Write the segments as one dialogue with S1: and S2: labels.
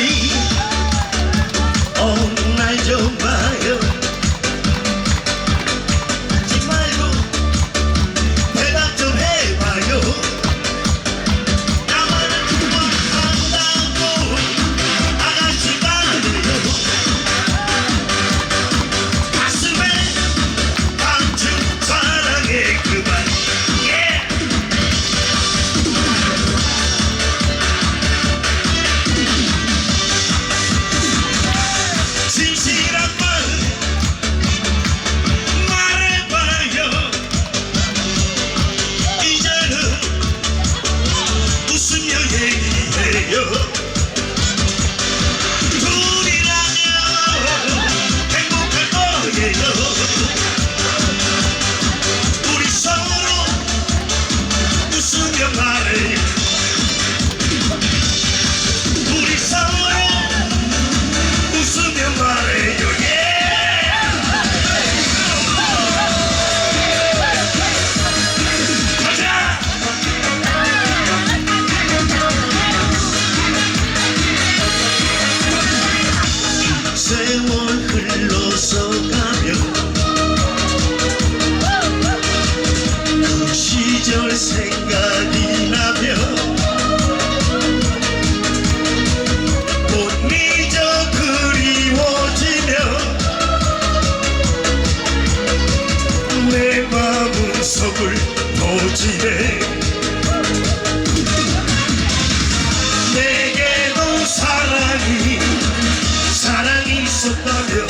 S1: see. hey, hey, yo. 지네 내게도 사랑이 사랑이 있었다며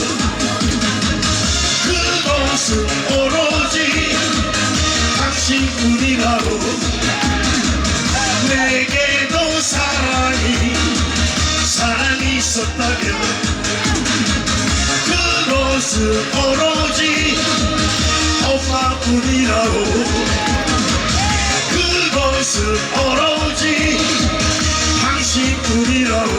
S1: 그것은 오로지 당신뿐이라고. 내게도 사랑이 사랑이 있었다며 그것은 오로지 오빠뿐이라고. 그 것은 오로지. 당신뿐이라고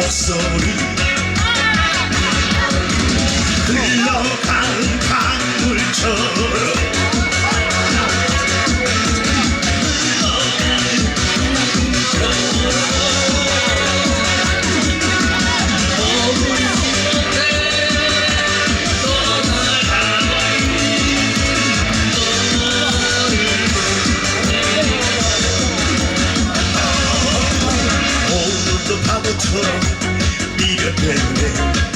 S1: sorrir 좀 바보처럼 네가 때문에